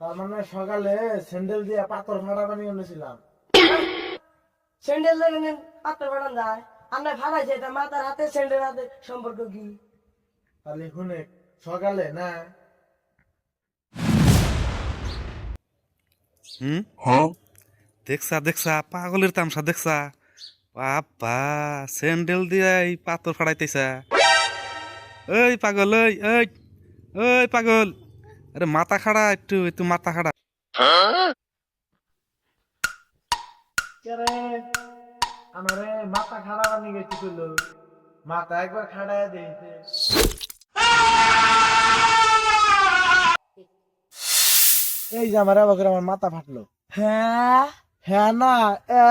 তার মানে সকালে স্যান্ডেল দিয়ে পাথর বানিয়ে এনেছিলাম। স্যান্ডেল পাথর যায়। আমরা ফাটাই যাই মাথার হাতে স্যান্ডেল হাতে সম্পর্ক কি? তাহলে শুনে সকালে না? হম? হ্যাঁ। দেখছা দেখছা পাগলের তামসা দেখছা। বাবা স্যান্ডেল দিয়ে এই পাথর ফাড়াইতেছা ওই পাগল ওই ওই ওই পাগল। আরে মাথা খাড়া একটু একটু মাথা খাড়া। আমারে মাথা খাড়া বানিয়ে গেছি তুলো মাথা একবার খাড়ায় দিয়েছে। এই যে আমার আবার আমার মাথা ফাটলো। হ্যাঁ? হ্যাঁ না এ